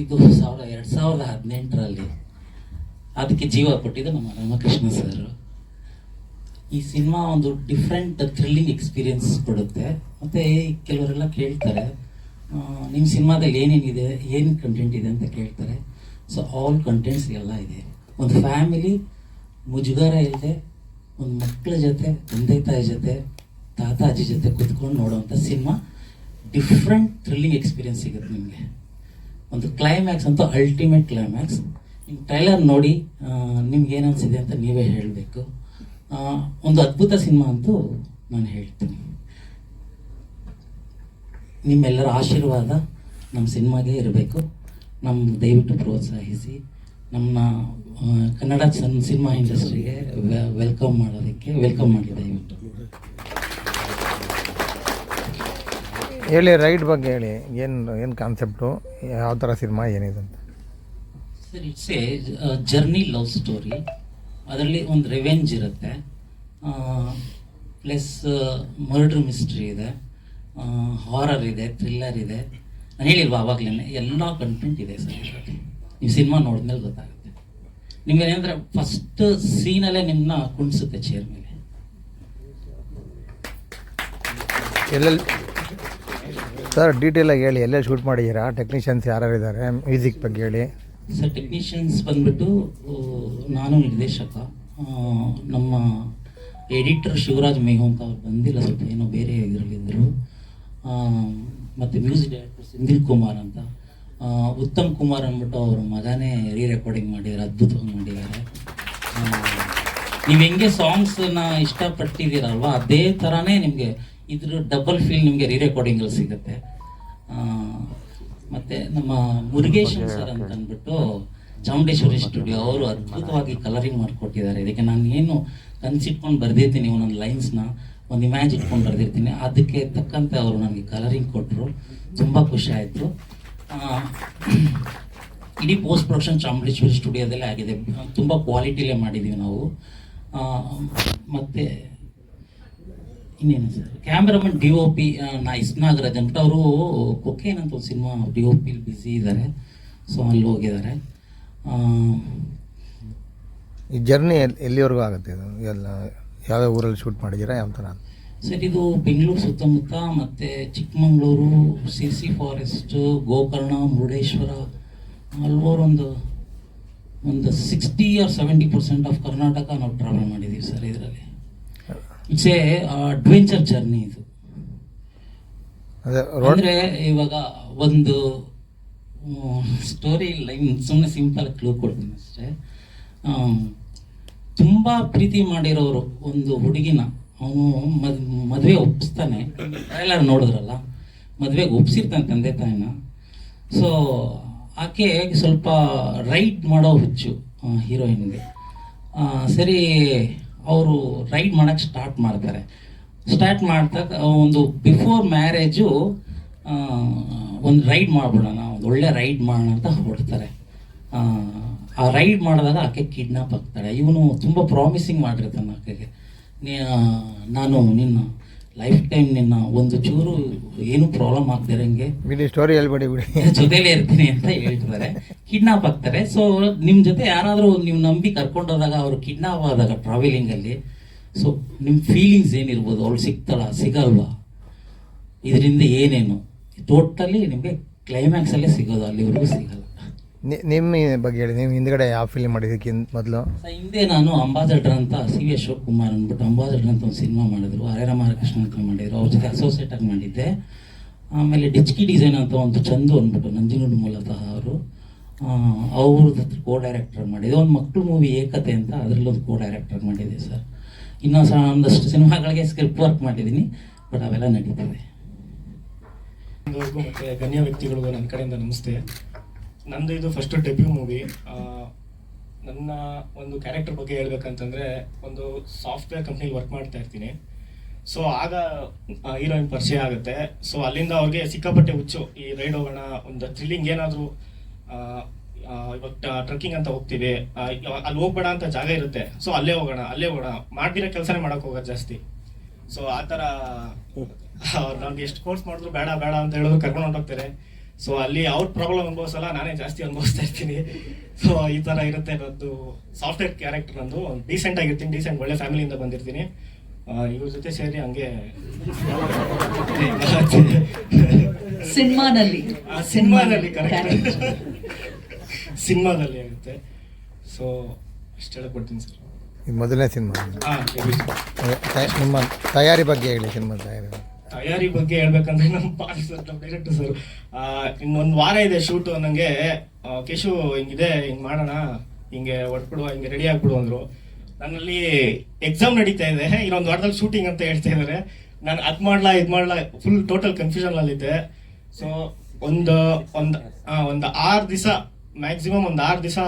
ಇದು ಸಾವಿರ, ಎರಡು ಸಾವಿರದ ಹದಿನೆಂಟರಲ್ಲಿ ಅದಕ್ಕೆ ಜೀವ ಕೊಟ್ಟಿದ್ದು ನಮ್ಮ ರಾಮಕೃಷ್ಣ ಸರ್. ಈ ಸಿನಿಮಾ ಒಂದು ಡಿಫ್ರೆಂಟ್ ಥ್ರಿಲ್ಲಿಂಗ್ ಎಕ್ಸ್ಪೀರಿಯನ್ಸ್ ಕೊಡುತ್ತೆ. ಮತ್ತು ಕೆಲವರೆಲ್ಲ ಕೇಳ್ತಾರೆ ನಿಮ್ಮ ಸಿನಿಮಾದಲ್ಲಿ ಏನೇನಿದೆ, ಏನು ಕಂಟೆಂಟ್ ಇದೆ ಅಂತ ಕೇಳ್ತಾರೆ. ಸೊ ಆಲ್ ಕಂಟೆಂಟ್ಸ್ ಎಲ್ಲ ಇದೆ. ಒಂದು ಫ್ಯಾಮಿಲಿ ಮುಜುಗಾರ ಇಲ್ಲದೆ ಒಂದು ಮಕ್ಕಳ ಜೊತೆ, ತಂದೆ ತಾಯಿ ಜೊತೆ ತಾತ ಅಜ್ಜಿ ಜೊತೆ ಕುತ್ಕೊಂಡು ನೋಡೋವಂಥ ಸಿನಿಮಾ ಡಿಫ್ರೆಂಟ್ ಥ್ರಿಲ್ಲಿಂಗ್ ಎಕ್ಸ್ಪೀರಿಯನ್ಸ್ ಸಿಗುತ್ತೆ ನಿಮಗೆ. ಒಂದು ಕ್ಲೈಮ್ಯಾಕ್ಸ್ ಅಂತೂ ಅಲ್ಟಿಮೇಟ್ ಕ್ಲೈಮ್ಯಾಕ್ಸ್ ನಿಮ್ಮ ಟ್ರೈಲರ್ ನೋಡಿ ನಿಮ್ಗೆ ಏನು ಅನಿಸಿದೆ ಅಂತ ನೀವೇ ಹೇಳಬೇಕು. ಒಂದು ಅದ್ಭುತ ಸಿನಿಮಾ ಅಂತೂ ನಾನು ಹೇಳ್ತೀನಿ. ನಿಮ್ಮೆಲ್ಲರ ಆಶೀರ್ವಾದ ನಮ್ಮ ಸಿನಿಮಾಗೆ ಇರಬೇಕು. ನಮ್ಮ ದಯವಿಟ್ಟು ಪ್ರೋತ್ಸಾಹಿಸಿ. ನಮ್ಮ ಕನ್ನಡ ಸನ್, ಸಿನಿಮಾ ಇಂಡಸ್ಟ್ರಿಗೆ ವೆಲ್ಕಮ್ ಮಾಡೋದಕ್ಕೆ ವೆಲ್ಕಮ್ ಮಾಡಿ ದಯವಿಟ್ಟು. ಹೇಳಿ ರೈಡ್ ಬಗ್ಗೆ ಹೇಳಿ. ಏನು ಏನು ಕಾನ್ಸೆಪ್ಟು ಯಾವ ಥರ ಸಿನಿಮಾ ಏನಿದೆ ಅಂತ? Sir it's a journey love story ಅದರಲ್ಲಿ ಒಂದು ರಿವೆಂಜ್ ಇರುತ್ತೆ. ಪ್ಲಸ್ ಮರ್ಡ್ರ್ ಮಿಸ್ಟ್ರಿ ಇದೆ. ಹಾರರ್ ಇದೆ ಥ್ರಿಲ್ಲರ್ ಇದೆ. ನಾನು ಹೇಳಿಲ್ವಾ ಆವಾಗಲೇ ಎಲ್ಲ ಕಂಟೆಂಟ್ ಇದೆ ಸರ್ ಇದರಲ್ಲಿ. ನೀವು ಸಿನಿಮಾ ನೋಡಿದ್ಮೇಲೆ ಗೊತ್ತಾಗುತ್ತೆ. ನಿಮ್ಗೆ ಏನಂದ್ರೆ ಫಸ್ಟ್ ಸೀನಲ್ಲೇ ನಿಮ್ಮನ್ನ ಕುಣಿಸುತ್ತೆ ಚೇರ್ ಮೇಲೆ. ಎಲ್ಲೆಲ್ಲಿ ಸರ್ ಡೀಟೇಲಾಗಿ ಹೇಳಿ, ಎಲ್ಲೆಲ್ಲಿ ಶೂಟ್ ಮಾಡಿದ್ದೀರಾ? ಟೆಕ್ನಿಷಿಯನ್ಸ್ ಯಾರ್ಯಾರು ಇದ್ದಾರೆ? ಮ್ಯೂಸಿಕ್ ಬಗ್ಗೆ ಹೇಳಿ. ಸರ್ ಟೆಕ್ನಿಷಿಯನ್ಸ್ ಬಂದ್ಬಿಟ್ಟು ನಾನು ನಿರ್ದೇಶಕ. ನಮ್ಮ ಎಡಿಟರ್ ಶಿವರಾಜ್ ಮೇಘೋಂಕ ಅವ್ರು ಬಂದಿಲ್ಲ, ಸ್ವಲ್ಪ ಏನೋ ಬೇರೆ ಇದರಲ್ಲಿದ್ದರು ಮತ್ತು ಮ್ಯೂಸಿಕ್ ಡೈರೆಕ್ಟರ್ ಸಿಂಧಿಲ್ ಕುಮಾರ್ ಅಂತ. ಉತ್ತಮ್ ಕುಮಾರ್ ಅಂದ್ಬಿಟ್ಟು ಅವರು ಮಗನೇ ರೀ ರೆಕಾರ್ಡಿಂಗ್ ಮಾಡಿದ್ದಾರೆ, ಅದ್ಭುತವಾಗಿ ಮಾಡಿದ್ದಾರೆ. ನೀವು ಹೆಂಗೆ ಸಾಂಗ್ಸನ್ನ ಇಷ್ಟಪಟ್ಟಿದ್ದೀರಲ್ವ? ಅದೇ ಥರನೇ ನಿಮಗೆ ಇದ್ರ ಡಬಲ್ ಫೀಲ್ ನಿಮಗೆ ರೀ ರೆಕಾರ್ಡಿಂಗಲ್ಲಿ ಸಿಗುತ್ತೆ. ಮತ್ತೆ ನಮ್ಮ ಮುರುಗೇಶನ್ ಸರ್ ಅಂತ ಅಂದ್ಬಿಟ್ಟು ಚಾಮುಂಡೇಶ್ವರಿ ಸ್ಟುಡಿಯೋ ಅವರು ಅದ್ಭುತವಾಗಿ ಕಲರಿಂಗ್ ಮಾಡಿಕೊಟ್ಟಿದ್ದಾರೆ. ಇದಕ್ಕೆ ನಾನು ಏನು ಕನ್ಸಿಟ್ಕೊಂಡು ಬರ್ದಿರ್ತೀನಿ ಒಂದೊಂದು ಲೈನ್ಸ್ನ ಒಂದು ಇಮ್ಯಾಜ್ ಇಟ್ಕೊಂಡು ಬರೆದಿರ್ತೀನಿ. ಅದಕ್ಕೆ ತಕ್ಕಂತೆ ಅವರು ನನಗೆ ಕಲರಿಂಗ್ ಕೊಟ್ಟರು ತುಂಬ ಖುಷಿ ಆಯಿತು. ಇಡೀ ಪೋಸ್ಟ್ ಪ್ರೊಡಕ್ಷನ್ ಚಾಮುಂಡೇಶ್ವರಿ ಸ್ಟುಡಿಯೋದಲ್ಲೇ ಆಗಿದೆ. ತುಂಬ ಕ್ವಾಲಿಟಿಲೇ ಮಾಡಿದ್ದೀವಿ ನಾವು. ಮತ್ತೆ ಇನ್ನೇನು sir? Cameraman D O P ನಾ ಇಸ್ನಾಗರಾಜ್ ಅಂದ್ಬಿಟ್ಟು ಅವರು ಕೊಕೇನ್ ಅಂತ ಒಂದು ಸಿನಿಮಾ ಡಿ ಓ ಪಿಲಿ ಬ್ಯುಸಿ ಇದ್ದಾರೆ ಸೊ ಅಲ್ಲಿ ಹೋಗಿದ್ದಾರೆ ಈ ಜರ್ನಿ ಎಲ್ಲಿ ಎಲ್ಲಿವರೆಗೂ ಆಗುತ್ತೆ ಇದು? ಎಲ್ಲ ಯಾವ್ಯಾವ ಊರಲ್ಲಿ ಶೂಟ್ ಮಾಡಿದ್ದೀರಾ? ಯಾವ ಥರ? ಸರ್ ಇದು ಬೆಂಗಳೂರು ಸುತ್ತಮುತ್ತ ಮತ್ತು Chikkamagaluru C C forest Gokarna Murudeshwara ಹಲವಾರು ಒಂದು ಒಂದು sixty or seventy percent of Karnataka ನಾವು ಟ್ರಾವೆಲ್ ಮಾಡಿದ್ದೀವಿ ಸರ್ ಇದರಲ್ಲಿ. ಇಟ್ಸ್ ಎ ಅಡ್ವೆಂಚರ್ ಜರ್ನಿ ಇದು. ಅಂದ್ರೆ ಇವಾಗ ಒಂದು ಸ್ಟೋರಿ ಲೈನ್ ಸುಮ್ಮನೆ ಸಿಂಪಲ್ ಕ್ಲೂ ಕೊಡ್ತೀನಿ ಅಷ್ಟೇ. ತುಂಬಾ ಪ್ರೀತಿ ಮಾಡಿರೋರು ಒಂದು ಹುಡುಗಿನ ಅವನು ಮದ್ ಮದುವೆ ಒಪ್ಪಿಸ್ತಾನೆ ಎಲ್ಲರೂ ನೋಡಿದ್ರಲ್ಲ ಮದುವೆಗೆ ಒಪ್ಸಿರ್ತಾನೆ ತಂದೆ ತಾಯಿನ. ಸೊ ಆಕೆ ಸ್ವಲ್ಪ ರೈಡ್ ಮಾಡೋ ಹುಚ್ಚು ಹೀರೋಯಿನ್ಗೆ ಸರಿ ಅವರು ರೈಡ್ ಮಾಡೋಕ್ಕೆ ಸ್ಟಾರ್ಟ್ ಮಾಡ್ತಾರೆ. ಸ್ಟಾರ್ಟ್ ಮಾಡ್ದಾಗ ಒಂದು ಬಿಫೋರ್ ಮ್ಯಾರೇಜು ಒಂದು ರೈಡ್ ಮಾಡ್ಬಿಡೋಣ ಒಂದು ಒಳ್ಳೆ ರೈಡ್ ಮಾಡೋಣ ಅಂತ ಹೊಡ್ತಾರೆ ಆ, ರೈಡ್ ಮಾಡಿದಾಗ ಆಕೆ ಕಿಡ್ನಾಪ್ ಆಗ್ತಾಳೆ. ಇವನು ತುಂಬ ಪ್ರಾಮಿಸಿಂಗ್ ಮಾಡಿರ್ತಾನೆ ಆಕೆಗೆ. ನಾನು ನಿನ್ನ ಲೈಫ್ ಟೈಮ್ ನಿನ್ನ ಒಂದು ಚೂರು ಏನು ಪ್ರಾಬ್ಲಮ್ ಆಗ್ತಿರಂಗೆ ಬಿಡಿ ಸ್ಟೋರಿ ಹೇಳ್ಬೇಡಿ ಬಿಡಿ. ಜೊತೆಲೇ ಇರ್ತೀನಿ ಅಂತ ಹೇಳ್ತಾರೆ ಕಿಡ್ನಾಪ್ ಆಗ್ತಾರೆ. ಸೊ ನಿಮ್ ಜೊತೆ ಯಾರಾದ್ರೂ ನೀವು ನಂಬಿ ಕರ್ಕೊಂಡೋದಾಗ ಅವರು ಅವ್ರು ಕಿಡ್ನಾಪ್ ಆದಾಗ ಟ್ರಾವೆಲಿಂಗ್ ಅಲ್ಲಿ ಸೊ ನಿಮ್ ಫೀಲಿಂಗ್ಸ್ ಏನಿರ್ಬೋದು? ಅವ್ಳು ಸಿಗ್ತಾಳ ಸಿಗಲ್ವಾ? ಇದರಿಂದ ಏನೇನು? ಟೋಟಲಿ ನಿಮಗೆ ಕ್ಲೈಮ್ಯಾಕ್ಸ್ ಅಲ್ಲೇ ಸಿಗೋದು ಅಲ್ಲಿವರೆಗೂ ಸಿಗಲ್ಲ. ನಿ- ನಿಮ್ಮ ಬಗ್ಗೆ ಹೇಳಿ ನೀವು ಹಿಂದ್ಗಡೆ ಯಾವ ಫಿಲ್ಮ್ ಮಾಡಿದ್ದಕ್ಕಿಂತ ಮೊದಲು? ಸೊ ಹಿಂದೆ ನಾನು ಅಂಬಾಸಡರ್ ಅಂತ ಸಿ ವಿ ಅಶೋಕ್ ಕುಮಾರ್ ಅಂದ್ಬಿಟ್ಟು ಅಂಬಾಸಡರ್ ಅಂತ ಒಂದು ಸಿನಿಮಾ ಮಾಡಿದ್ರು. ಹರೇ ರಾಮಕೃಷ್ಣ ಅಂತ ಮಾಡಿದ್ರು. ಅವ್ರ ಜೊತೆ ಅಸೋಸಿಯೇಟ್ ಆಗಿ ಮಾಡಿದ್ದೆ. ಆಮೇಲೆ ಡಿಚ್ಕಿ ಡಿಸೈನ್ ಅಂತ ಒಂದು ಚಂದು ಅಂದ್ಬಿಟ್ಟು ನಂಜನಗೂಡು ಮೂಲತಃ ಅವರು. ಅವ್ರದ್ದು ಕೋ ಡೈರೆಕ್ಟರ್ ಮಾಡಿದ್ದೆ. ಒಂದು ಮಕ್ಕಳು ಮೂವಿ ಏಕತೆ ಅಂತ ಅದರಲ್ಲಿ ಒಂದು ಕೋ ಡೈರೆಕ್ಟರ್ ಮಾಡಿದ್ದೆ ಸರ್. ಇನ್ನೊಂದು ಸಹ ಒಂದಷ್ಟು ಸಿನಿಮಾಗಳಿಗೆ ಸ್ಕ್ರಿಪ್ಟ್ ವರ್ಕ್ ಮಾಡಿದ್ದೀನಿ ಬಟ್ ಅವೆಲ್ಲ ನಡೀತದೆ. ಎಲ್ಲರಿಗೂ ಮತ್ತೆ ಗಣ್ಯ ವ್ಯಕ್ತಿಗಳಿಗೂ ನನ್ನ ಕಡೆಯಿಂದ ನಮಸ್ತೆ. ನಂದು ಇದು ಫಸ್ಟ್ ಡೆಬ್ಯೂ ಮೂವಿ ನನ್ನ ಒಂದು ಕ್ಯಾರೆಕ್ಟರ್ ಬಗ್ಗೆ ಹೇಳ್ಬೇಕಂತಂದ್ರೆ ಒಂದು ಸಾಫ್ಟ್ವೇರ್ ಕಂಪ್ನಿಲಿ ವರ್ಕ್ ಮಾಡ್ತಾ ಇರ್ತೀನಿ. ಸೊ ಆಗ ಹೀರೋಯಿನ್ ಪರಿಚಯ ಆಗುತ್ತೆ. ಸೊ ಅಲ್ಲಿಂದ ಅವ್ರಿಗೆ ಸಿಕ್ಕಾಪಟ್ಟೆ ಹುಚ್ಚು. ಈ ರೈಡ್ ಹೋಗೋಣ ಒಂದು ಥ್ರಿಲ್ಲಿಂಗ್ ಏನಾದರೂ ಇವಾಗ ಟ್ರಕ್ಕಿಂಗ್ ಅಂತ ಹೋಗ್ತೀವಿ. ಅಲ್ಲಿ ಹೋಗ್ಬೇಡ ಅಂತ ಜಾಗ ಇರುತ್ತೆ. ಸೊ ಅಲ್ಲೇ ಹೋಗೋಣ ಅಲ್ಲೇ ಹೋಗೋಣ. ಮಾಡ್ದಿರೋ ಕೆಲಸನೇ ಮಾಡಕ್ ಹೋಗೋದು ಜಾಸ್ತಿ. ಸೊ ಆ ಥರ ಅವ್ರು ನಮ್ಗೆ ಎಷ್ಟು ಕೋರ್ಸ್ ಮಾಡಿದ್ರು ಬೇಡ ಬೇಡ ಅಂತ ಹೇಳಿದ್ರು ಕರ್ಕೊಂಡು ಹೊಂಟೋಗ್ತಾರೆ. ಸೊ ಅಲ್ಲಿ ಅವ್ರ ಪ್ರಾಬ್ಲಮ್ ಅನುಭವಿಸಲ್ಲ ನಾನೇ ಜಾಸ್ತಿ ಅನುಭವಿಸ್ತಾ ಇರ್ತೀನಿ. ಸೊ ಈ ತರ ಇರುತ್ತೆ ನಂದು ಸಾಫ್ಟ್ವೇರ್ ಕ್ಯಾರೆಕ್ಟರ್ ನಂದು. ಡೀಸೆಂಟ್ ಆಗಿರ್ತೀನಿ ಡೀಸೆಂಟ್ ಒಳ್ಳೆ ಫ್ಯಾಮಿಲಿಯಿಂದ ಬಂದಿರ್ತೀನಿ. ಆ, ಇವ್ರ ಜೊತೆ ಸೇರಿ ಹಂಗೆ ಸಿನಿಮಾನಲ್ಲಿ ಆ, ಸಿನಿಮಾದಲ್ಲಿ ಕರೆಕ್ಟ್ ಸಿನಿಮಾದಲ್ಲಿ ಆಗುತ್ತೆ. ಸೊ ಅಷ್ಟು ಹೇಳಕ್ ಕೊಡ್ತೀನಿ ಸರ್. ಇದು ಮೊದಲನೇ ಸಿನಿಮಾ. ಹಾಂ ನಿಮ್ಮ ತಯಾರಿ ಬಗ್ಗೆ ಹೇಳಿ ಸಿನಿಮಾ ತಯಾರಿ ತಯಾರಿ ಬಗ್ಗೆ ಹೇಳ್ಬೇಕಂದ್ರೆ ನಮ್ಮ ಪಾಲ್ ಸರ್ ಡೈರೆಕ್ಟರ್ ಸರ್. ಇನ್ನೊಂದು ವಾರ ಇದೆ ಶೂಟು ನನಗೆ ಕೇಶು ಹಿಂಗಿದೆ, ಹಿಂಗೆ ಮಾಡೋಣ, ಹಿಂಗೆ ಹೊಡ್ಬಿಡುವ ಹಿಂಗೆ ರೆಡಿ ಆಗ್ಬಿಡು ಅಂದರು. ನನ್ನಲ್ಲಿ ಎಕ್ಸಾಮ್ ನಡೀತಾ ಇದೆ, ಇನ್ನೊಂದು ವಾರದಲ್ಲಿ ಶೂಟಿಂಗ್ ಅಂತ ಹೇಳ್ತಾ ಇದ್ದಾರೆ ನಾನು ಅದು ಮಾಡ್ಲಾ, ಇದ್ ಮಾಡ್ಲಾ ಫುಲ್ ಟೋಟಲ್ ಕನ್ಫ್ಯೂಷನ್ ಅಲ್ಲಿದ್ದೆ. ಸೊ ಒಂದು ಒಂದು ಒಂದು ಆರು ದಿವಸ ಮ್ಯಾಕ್ಸಿಮಮ್ ಒಂದು ಆರು ದಿವಸ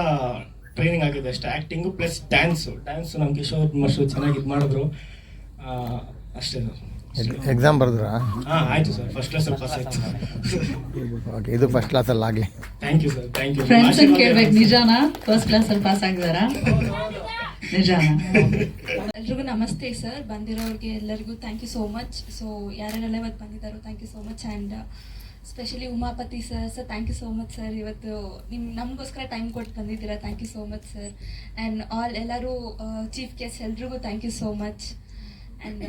ಟ್ರೈನಿಂಗ್ ಆಗಿದೆ ಅಷ್ಟೇ. ಆ್ಯಕ್ಟಿಂಗು ಪ್ಲಸ್ ಡ್ಯಾನ್ಸು ಡ್ಯಾನ್ಸು ನಮ್ಮ ಕಿಶೋರ್ ಮಶು ಚೆನ್ನಾಗಿ ಇದು ಮಾಡಿದ್ರು. ಅಷ್ಟೇ ಎಕ್ಸಾಮ್ ಬರೆದ್ರಾ? ಹಾ ಆಯ್ತು ಸರ್. ಫಸ್ಟ್ ಕ್ಲಾಸ್ ಪಾಸ್ ಆಯ್ತು. ಓಕೆ ಇದು ಫಸ್ಟ್ ಕ್ಲಾಸಲ್ಲಿ ಆಗಲಿ. Thank you sir thank you friends ಕೇಳ್ಬೇಕು. ನಿಜಾನಾ? ಫಸ್ಟ್ ಕ್ಲಾಸ್ ಅಲ್ಲಿ ಪಾಸ್ ಆಗಿದಾರಾ? ನಿಜಾನ? ಎಲ್ರಿಗೂ ನಮಸ್ತೆ ಸರ್ ಬಂದಿರೋರಿಗೆ ಎಲ್ಲರಿಗೂ thank you so much so ಯಾರ್ಯಾರೆಲ್ಲ ಇವತ್ತು ಬಂದಿದ್ದಾರೋ thank you so much and specially Umapathi sir sir thank you so much sir ಇವತ್ತು ನಿಮ್ಮ ನಮಗೋಸ್ಕರ ಟೈಮ್ ಕೊಟ್ಟು ಬಂದಿದ್ದೀರಾ? Thank you so much sir and all ಎಲ್ಲರೂ ಚೀಫ್ ಗೆಸ್ಟ್ ಎಲ್ರಿಗೂ thank you so much and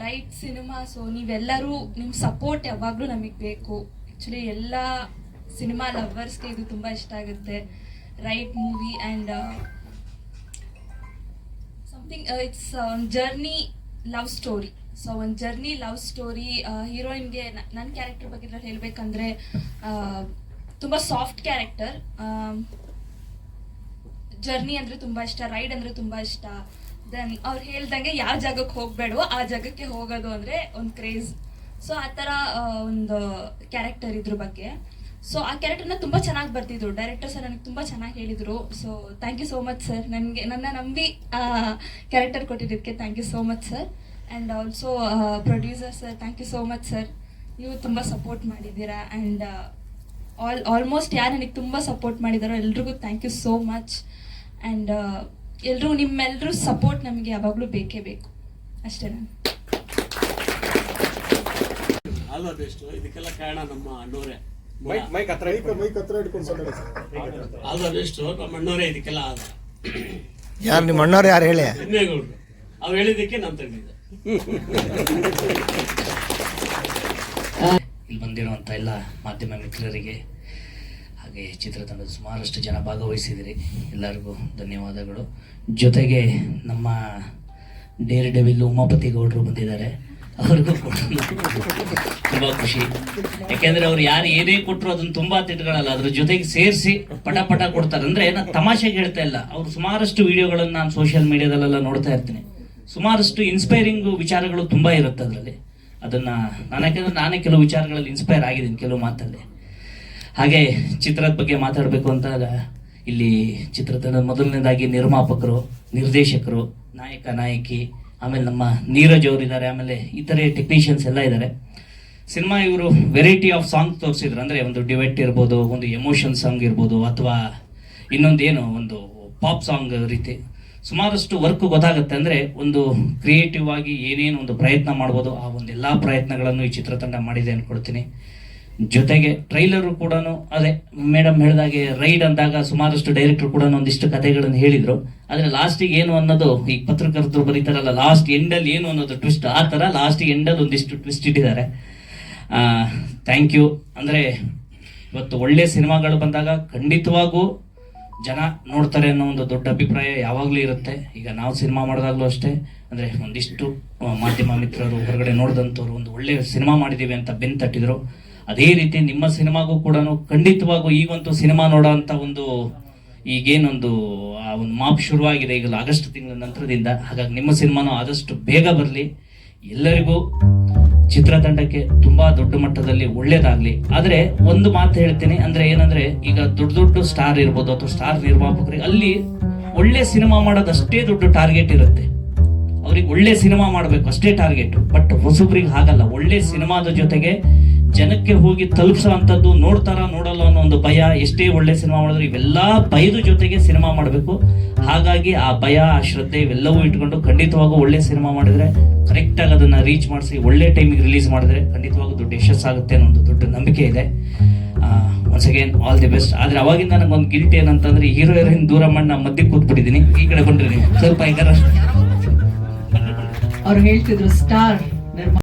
right cinema so ನೀವೆಲ್ಲರೂ ನಿಮ್ಮ support ಯಾವಾಗಲೂ ನಮಗೆ ಬೇಕು. ಆ್ಯಕ್ಚುಲಿ ಎಲ್ಲ ಸಿನಿಮಾ ಲವರ್ಸ್ಗೆ ಇದು ತುಂಬ ಇಷ್ಟ ಆಗುತ್ತೆ. Right movie and something it's journey love story so ಒಂದು ಜರ್ನಿ ಲವ್ ಸ್ಟೋರಿ ಹೀರೋಯಿನ್ಗೆ ನನ್ನ ಕ್ಯಾರೆಕ್ಟರ್ ಬಗ್ಗೆ ಹೇಳಬೇಕಂದ್ರೆ ತುಂಬ ಸಾಫ್ಟ್ ಕ್ಯಾರೆಕ್ಟರ್ ಜರ್ನಿ ಅಂದರೆ ತುಂಬ ಇಷ್ಟ ರೈಡ್ ಅಂದರೆ ತುಂಬ ಇಷ್ಟ. ದೆನ್, ಅವ್ರು ಹೇಳ್ದಂಗೆ ಯಾವ ಜಾಗಕ್ಕೆ ಹೋಗ್ಬೇಡವೋ ಆ ಜಾಗಕ್ಕೆ ಹೋಗೋದು ಅಂದರೆ ಒಂದು ಕ್ರೇಜ್ ಸೊ ಆ ಥರ ಒಂದು ಕ್ಯಾರೆಕ್ಟರ್ ಇದ್ರ ಬಗ್ಗೆ. ಸೊ ಆ ಕ್ಯಾರೆಕ್ಟರ್ನ ತುಂಬ ಚೆನ್ನಾಗಿ ಬರ್ತಿದ್ರು ಡೈರೆಕ್ಟರ್ ಸರ್ ನನಗೆ ತುಂಬ ಚೆನ್ನಾಗಿ ಹೇಳಿದರು. So thank you so much sir ನನಗೆ, ನನ್ನ ನಂಬಿ ಕ್ಯಾರೆಕ್ಟರ್ ಕೊಟ್ಟಿದ್ದಕ್ಕೆ thank you so much sir and also producer sir thank you so much sir ನೀವು ತುಂಬ ಸಪೋರ್ಟ್ ಮಾಡಿದ್ದೀರಾ ಆ್ಯಂಡ್ ಆಲ್ ಆಲ್ಮೋಸ್ಟ್ ಯಾರು ನನಗೆ ತುಂಬ ಸಪೋರ್ಟ್ ಮಾಡಿದಾರೋ ಎಲ್ರಿಗೂ thank you so much and ಎಲ್ಲರೂ ನಿಮ್ಮೆಲ್ಲರೂ ಸಪೋರ್ಟ್ ನಮಗೆ ಯಾವಾಗಲೂ ಬೇಕೇ ಬೇಕು. ಅಷ್ಟೇ ನಾನು. ಅಲ್ಲ ಅದೆಷ್ಟು ಬೆಸ್ಟ್ ಇದಕ್ಕೆಲ್ಲ ಕಾರಣ ನಮ್ಮ ಅಣ್ಣವರೇ ಆಲ್ ದ ಅದೆಷ್ಟು ನಮ್ಮ ಅಣ್ಣವರೇ ಇದಕ್ಕೆಲ್ಲ ಆದ. ಯಾರು ನಿಮ್ಮ ಅಣ್ಣವ್ರು ಯಾರು ಹೇಳಿ? ತಿಮ್ಮೇಗೌಡರು ಅವ್ರು ಹೇಳಿದ್ದಕ್ಕೆ ನಾನು ತೆಗೆದಿದ್ದೆ ಇಲ್ಲಿ ಬಂದಿರುವಂಥ ಎಲ್ಲ ಮಾಧ್ಯಮ ಮಿತ್ರರಿಗೆ ಹಾಗೆ ಚಿತ್ರತಂಡದ ಸುಮಾರಷ್ಟು ಜನ ಭಾಗವಹಿಸಿದಿರಿ. ಎಲ್ಲರಿಗೂ ಧನ್ಯವಾದಗಳು. ಜೊತೆಗೆ ನಮ್ಮ ಡೇರ್ ಡೆವಿಲ್ ಉಮಾಪತಿ ಗೌಡರು ಬಂದಿದ್ದಾರೆ. ಅವ್ರಿಗೂ ತುಂಬ ಖುಷಿ. ಯಾಕೆಂದ್ರೆ ಅವ್ರು ಯಾರು ಏನೇ ಕೊಟ್ಟರು ಅದನ್ನು ತುಂಬಾ ತಿಟ್ಕೊಳ್ಳಲ್ಲ. ಅದ್ರ ಜೊತೆಗೆ ಸೇರಿಸಿ ಪಟ ಪಟ ಕೊಡ್ತಾರೆ. ಅಂದ್ರೆ ನಾನು ತಮಾಷೆ ಹೇಳ್ತಾ ಇಲ್ಲ. ಅವ್ರು ಸುಮಾರಷ್ಟು ವಿಡಿಯೋಗಳನ್ನು ನಾನು ಸೋಷಿಯಲ್ ಮೀಡಿಯಾದಲ್ಲೆಲ್ಲ ನೋಡ್ತಾ ಇರ್ತೀನಿ. ಸುಮಾರಷ್ಟು ಇನ್ಸ್ಪೈರಿಂಗ್ ವಿಚಾರಗಳು ತುಂಬಾ ಇರುತ್ತೆ ಅದರಲ್ಲಿ. ಅದನ್ನ ನಾನು ಯಾಕೆಂದ್ರೆ ನಾನೇ ಕೆಲವು ವಿಚಾರಗಳಲ್ಲಿ ಇನ್ಸ್ಪೈರ್ ಆಗಿದ್ದೀನಿ, ಕೆಲವು ಮಾತಲ್ಲಿ. ಹಾಗೆ ಚಿತ್ರದ ಬಗ್ಗೆ ಮಾತಾಡಬೇಕು ಅಂತಾಗ ಇಲ್ಲಿ ಚಿತ್ರತಂಡ ಮೊದಲನೇದಾಗಿ ನಿರ್ಮಾಪಕರು, ನಿರ್ದೇಶಕರು, ನಾಯಕ, ನಾಯಕಿ, ಆಮೇಲೆ ನಮ್ಮ ನೀರಜ್ ಅವರು ಇದ್ದಾರೆ ಆಮೇಲೆ ಇತರೆ ಟೆಕ್ನಿಷಿಯನ್ಸ್ ಎಲ್ಲ ಇದ್ದಾರೆ ಸಿನಿಮಾ ಇವರು ವೆರೈಟಿ ಆಫ್ ಸಾಂಗ್ ತೋರಿಸಿದ್ರು. ಅಂದರೆ ಒಂದು ಡಿವೆಟ್ ಇರ್ಬೋದು, ಒಂದು ಎಮೋಷನ್ ಸಾಂಗ್ ಇರ್ಬೋದು, ಅಥವಾ ಇನ್ನೊಂದು ಏನು ಒಂದು ಪಾಪ್ ಸಾಂಗ್ ರೀತಿ. ಸುಮಾರಷ್ಟು ವರ್ಕ್ ಗೊತ್ತಾಗುತ್ತೆ. ಅಂದರೆ ಒಂದು ಕ್ರಿಯೇಟಿವ್ ಆಗಿ ಏನೇನು ಒಂದು ಪ್ರಯತ್ನ ಮಾಡ್ಬೋದು, ಆ ಒಂದು ಎಲ್ಲ ಪ್ರಯತ್ನಗಳನ್ನು ಈ ಚಿತ್ರತಂಡ ಮಾಡಿದೆ ಅನ್ಕೊಳ್ತೀನಿ. ಜೊತೆಗೆ ಟ್ರೈಲರು ಕೂಡ ಅದೇ ಮೇಡಮ್ ಹೇಳಿದಾಗೆ ರೈಡ್ ಅಂದಾಗ ಸುಮಾರಷ್ಟು ಡೈರೆಕ್ಟರ್ ಕೂಡ ಒಂದಿಷ್ಟು ಕಥೆಗಳನ್ನು ಹೇಳಿದ್ರು. ಆದರೆ ಲಾಸ್ಟಿಗೆ ಏನು ಅನ್ನೋದು, ಈ ಪತ್ರಕರ್ತರು ಬರೀತಾರಲ್ಲ ಲಾಸ್ಟ್ ಎಂಡಲ್ಲಿ ಏನು ಅನ್ನೋದು ಟ್ವಿಸ್ಟ್ ಆ ಥರ ಲಾಸ್ಟ್ ಎಂಡಲ್ಲಿ ಒಂದಿಷ್ಟು ಟ್ವಿಸ್ಟ್ ಇಟ್ಟಿದ್ದಾರೆ. ಥ್ಯಾಂಕ್ ಯು ಅಂದರೆ, ಇವತ್ತು ಒಳ್ಳೆ ಸಿನಿಮಾಗಳು ಬಂದಾಗ ಖಂಡಿತವಾಗೂ ಜನ ನೋಡ್ತಾರೆ ಅನ್ನೋ ಒಂದು ದೊಡ್ಡ ಅಭಿಪ್ರಾಯ ಯಾವಾಗಲೂ ಇರುತ್ತೆ. ಈಗ ನಾವು ಸಿನಿಮಾ ಮಾಡಿದಾಗಲೂ ಅಷ್ಟೇ. ಅಂದರೆ ಒಂದಿಷ್ಟು ಮಾಧ್ಯಮ ಮಿತ್ರರು ಹೊರಗಡೆ ನೋಡಿದಂಥವ್ರು ಒಂದು ಒಳ್ಳೆ ಸಿನಿಮಾ ಮಾಡಿದ್ದೀವಿ ಅಂತ ಬೆನ್ ತಟ್ಟಿದ್ರು. ಅದೇ ರೀತಿ ನಿಮ್ಮ ಸಿನಿಮಾಗೂ ಕೂಡ ಖಂಡಿತವಾಗೂ ಈಗಂತೂ ಸಿನಿಮಾ ನೋಡೋ ಅಂತ ಒಂದು ಈಗೇನೊಂದು, ಆ ಒಂದು ಮಾಪ್ ಶುರುವಾಗಿದೆ ಈಗ ಆಗಸ್ಟ್ ತಿಂಗಳ ನಂತರದಿಂದ. ಹಾಗಾಗಿ ನಿಮ್ಮ ಸಿನಿಮಾನೂ ಆದಷ್ಟು ಬೇಗ ಬರಲಿ. ಎಲ್ಲರಿಗೂ ಚಿತ್ರತಂಡಕ್ಕೆ ತುಂಬಾ ದೊಡ್ಡ ಮಟ್ಟದಲ್ಲಿ ಒಳ್ಳೇದಾಗ್ಲಿ. ಆದ್ರೆ ಒಂದು ಮಾತು ಹೇಳ್ತೀನಿ, ಅಂದ್ರೆ ಏನಂದ್ರೆ ಈಗ ದೊಡ್ಡ ದೊಡ್ಡ ಸ್ಟಾರ್ ಇರ್ಬೋದು ಅಥವಾ ಸ್ಟಾರ್ ನಿರ್ಮಾಪಕರಿಗೆ ಅಲ್ಲಿ ಒಳ್ಳೆ ಸಿನಿಮಾ ಮಾಡೋದಷ್ಟೇ ದೊಡ್ಡ ಟಾರ್ಗೆಟ್ ಇರುತ್ತೆ. ಅವ್ರಿಗೆ ಒಳ್ಳೆ ಸಿನಿಮಾ ಮಾಡಬೇಕು, ಅಷ್ಟೇ ಟಾರ್ಗೆಟ್. ಬಟ್ ಹೊಸಬ್ರಿಗೆ ಹಾಗಲ್ಲ, ಒಳ್ಳೆ ಸಿನಿಮಾದ ಜೊತೆಗೆ ಜನಕ್ಕೆ ಹೋಗಿ ತಲುಪಿಸುವಂಥದ್ದು ನೋಡ್ತಾರ, ನೋಡಲ್ಲ ಅನ್ನೋ ಒಂದು ಭಯ, ಎಷ್ಟೇ ಒಳ್ಳೆ ಸಿನಿಮಾ ಮಾಡಿದ್ರು ಇವೆಲ್ಲಾ ಭಯದ ಜೊತೆಗೆ ಸಿನಿಮಾ ಮಾಡಬೇಕು. ಹಾಗಾಗಿ ಆ ಭಯ, ಆ ಶ್ರದ್ಧೆ ಇವೆಲ್ಲವೂ ಇಟ್ಕೊಂಡು ಖಂಡಿತವಾಗೂ ಒಳ್ಳೆ ಸಿನಿಮಾ ಮಾಡಿದ್ರೆ ಕರೆಕ್ಟ್ ಆಗಿ ಅದನ್ನ ರೀಚ್ ಮಾಡಿಸಿ, ಒಳ್ಳೆ ಟೈಮಿಗೆ ರಿಲೀಸ್ ಮಾಡಿದ್ರೆ ಖಂಡಿತವಾಗೂ ದೊಡ್ಡ ಯಶಸ್ಸಾಗುತ್ತೆ ಅನ್ನೋ ಒಂದು ದೊಡ್ಡ ನಂಬಿಕೆ ಇದೆ. Once again all the best ಆದ್ರೆ ಅವಾಗಿಂದ ಒಂದು ಗಿಲ್ಟ್ ಏನಂತಂದ್ರೆ ಹೀರೋ ಹೀರೋಯಿನ್ ದೂರ ಮಾಡಿ ನಾ ಮಧ್ಯೆ ಕೂತ್ಬಿಟ್ಟಿದ್ದೀನಿ ಈ ಕಡೆ ಬಂದ್ರಿ ಸ್ವಲ್ಪ ಅವ್ರು ಹೇಳ್ತಿದ್ರು ಸ್ಟಾರ್